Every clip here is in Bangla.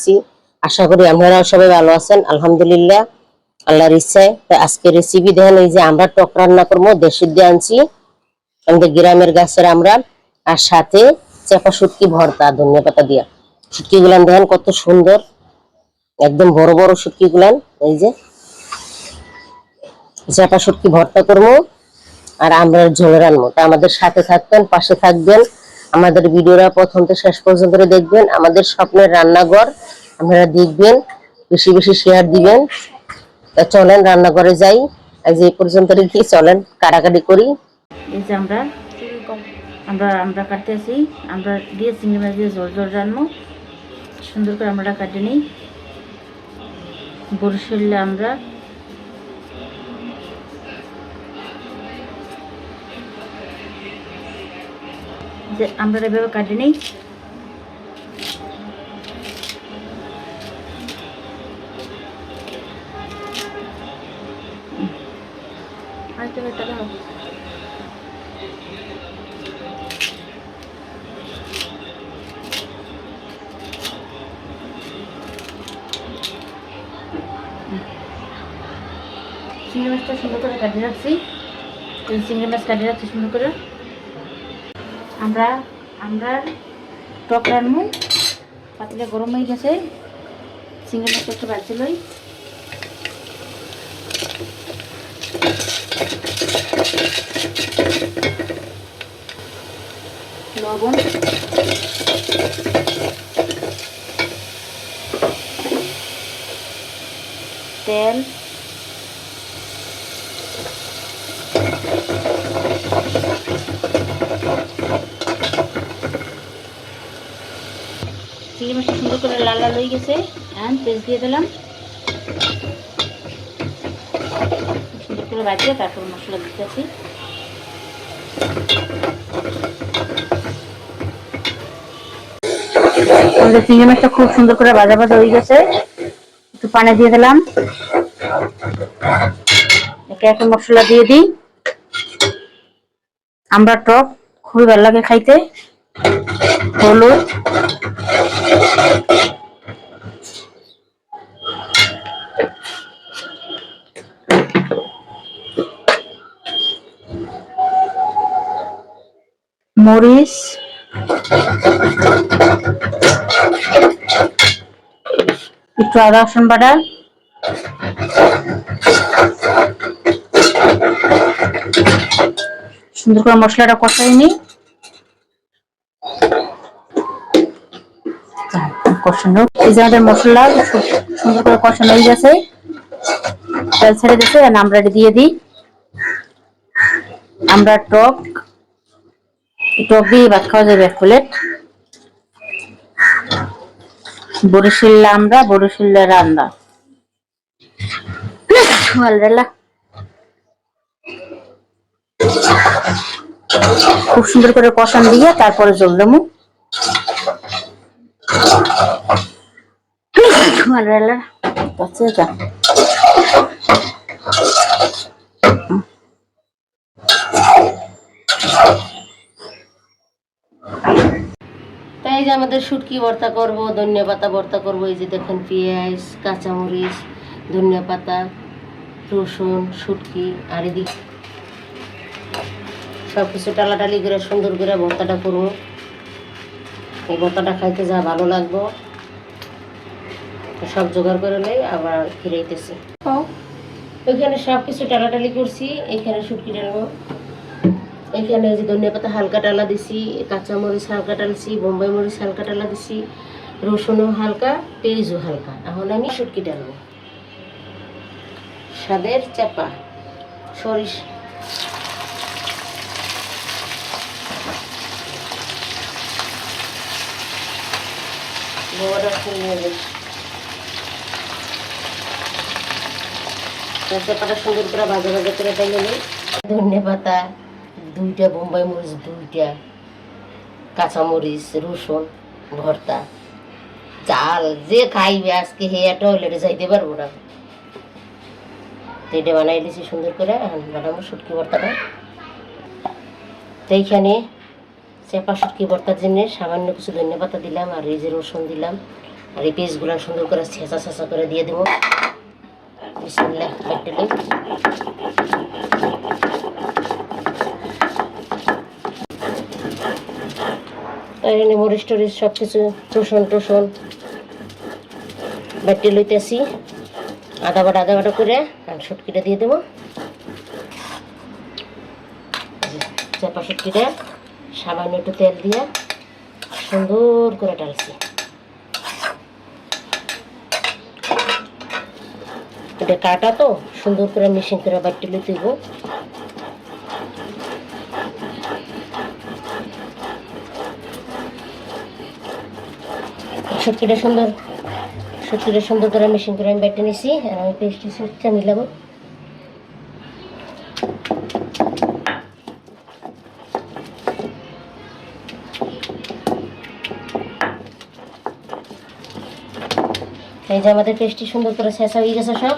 আছি। আশা করি আপনারাও সবাই ভালো আছেন। আলহামদুলিল্লাহ, আল্লাহর ইচ্ছায়। তো আজকে রেসিপি দেখেন, এই যে আমরা টক রান্না করব দেশের দিয়ে আনছি। আমাদের গ্রামের গাছের আমরা। আর সাথে চেপা শুটকি ভর্তা, ধনিয়া পাতা দিয়া। শুটকি গুলান দেখেন কত সুন্দর। একদম বড় বড় শুটকি গুলান এই যে চেপা শুটকি ভর্তা করব। আর আমরা ঝোলে রানবো তা আমাদের সাথে থাকবেন, পাশে থাকবেন। আমাদের ভিডিওটা প্রথম থেকে শেষ পর্যন্ত দেখবেন। আমাদের স্বপ্নের রান্নাঘর, আপনারা দেখবেন, বেশি বেশি শেয়ার দিবেন। তা চলেন রান্নাঘরে যাই। আজ এই পর্যন্ত রেখে চলেন কাটাকাটি করি। এই যে আমরা আমরা আমরা কাটতে আছি। আমরা দিয়ে চিংড়ি মাছ দিয়ে জল জল রান্নু। সুন্দর করে আমরা কাটে নিই। বরিশালে আমরা যে আমরা এভাবে কাটে নিই। চিংড়ি মাছটা সুন্দর করে কাটিয়ে রাখছি চিংড়ি মাছ কাটিয়ে রাখছি সুন্দর করে। আমরা আমরা টক রান্নু পাতিলে গরম হয়ে গেছে। চিংড়ি মাছটা একটু বাড়ছে লই। লবণ। তেল। চিংড়ি মাছটা সুন্দর করে লাল লাল হয়ে গেছে। এখন পেস্ট দিয়ে দিলাম। সুন্দর করে বাজিয়ে তারপর মশলা দিতেছি। আমাদের চিংড়ি মাছটা খুব সুন্দর করে ভাজা ভাজা হয়ে গেছে। একটু পানি দিয়ে দিলাম। একে একে মশলা দিয়ে দিই। আমরা টক, খুবই ভালো লাগে খাইতে। হলুদ। মরিচ। একটু আদা রসুন বাটা। সুন্দর করে মশলাটা কষাই নি কষানো। এই যে আমাদের মশলা, খুব সুন্দর করে কষানো হয়ে গেছে। তেল ছেড়ে আমরা দিয়ে দিই। আমরা টক টক দিয়ে ভাত খাওয়া যাবে এক প্লেট। বরিশাল আমরা বরিশালের রান্না। খুব সুন্দর করে কষান দিয়ে তারপরে জল দেবো। তাই এই যে আমাদের শুটকি ভর্তা করব, ধনিয়া পাতা ভর্তা করব, এই যে দেখেন পেঁয়াজ, কাঁচামরিচ, ধনিয়া পাতা, রসুন, শুটকি, আর এদিক সব কিছু টালাটালি করে সুন্দর করে ভর্তাটা করব। এই ভর্তাটা খাইতে যা ভালো লাগবো। সব জোগাড় করে নেই আবার ফিরাইতেছি। ওইখানে সব কিছু টালাটালি করছি এইখানে শুটকি ডালবো এখানে যে ধনিয়া পাতা হালকা টালা দিছি কাঁচা মরিচ হালকা টালছি বোম্বাই মরিচ হালকা টালা দিছি রসুনও হালকা পেঁয়াজও হালকা। এখন আমি শুটকি ডালবো স্বাদের চাপা সরিষ। গোবরটা নিয়ে যাই সুন্দর করে ভাজা ভাজা করে তাই নিই ধনিয়া পাতা, দুইটা বোম্বাই মরিচ, দুইটা কাঁচামরিচ, রসুন, ভর্তা। চাল যে খাইবে আজকে হেয়া টয়লেটে যাইতে পারব না। এটা বানাই দিছি সুন্দর করে, এখন বানাবো শুটকি ভর্তাটা। তো এইখানে চেপা শুটকি ভর্তার জন্য সামান্য কিছু পাতা দিলাম আর এই যে রসুন দিলাম। আর এই পেস্টগুলো সুন্দর করে ছেঁচা ছেঁচা করে দিয়ে দেবো। মরিচ টরিচ সব কিছু টুসন টুসন বেটে লইতেছি। আদা বাটা আদা বাটা করে আর শুটকিটা দিয়ে দেবো। চাপা শুটকিটা। সামান্য একটু তেল দিয়ে সুন্দর করে ডালছি এটা কাটা তো, সুন্দর করে মেশিন করে বাটি লইতে গো সত্যিটা সুন্দর সত্যিটা সুন্দর করে মেশিন করে আমি বেটে নিছি, আর আমি পেস্টি সুটটা মিলাবো এই যে আমাদের পেস্টটি সুন্দর করে শেষা হয়ে গেছে সব।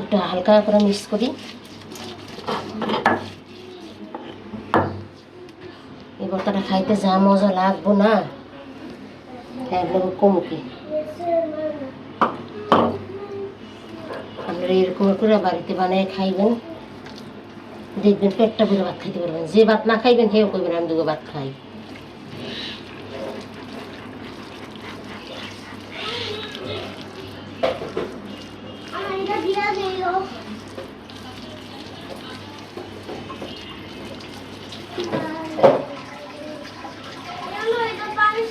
একটু হালকা করে মিক্স করি। এই ভর্তাটা খাইতে যা মজা লাগবো না। একদম কমুকি। আপনারা এরকম করে বাড়িতে বানিয়ে খাইবেন। দেখবেন পেটটা ভরে ভাত খাইতে পারবেন। যে ভাত না খাইবেন সেও করবেন আমি দুটো ভাত খাই।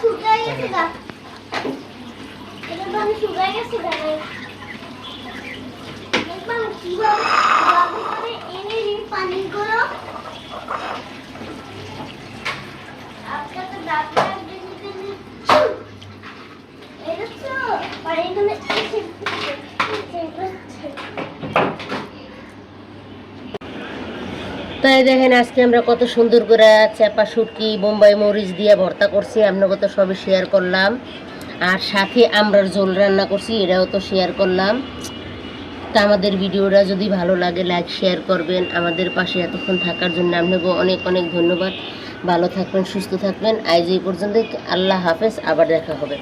শুকাই গেছে গা। এটা পানি শুকাই গেছে গা। তাই দেখেন আজকে আমরা কত সুন্দর করে চাপা শুটকি, বোম্বাই মরিচ দিয়ে ভর্তা করছি, আপনাকে তো সবই শেয়ার করলাম। আর সাথে আমরা ঝোল রান্না করছি এটাও তো শেয়ার করলাম। তা আমাদের ভিডিওটা যদি ভালো লাগে লাইক শেয়ার করবেন। আমাদের পাশে এতক্ষণ থাকার জন্য আপনাকে অনেক অনেক ধন্যবাদ। ভালো থাকবেন, সুস্থ থাকবেন। আজ এই পর্যন্ত আল্লাহ হাফেজ, আবার দেখা হবে।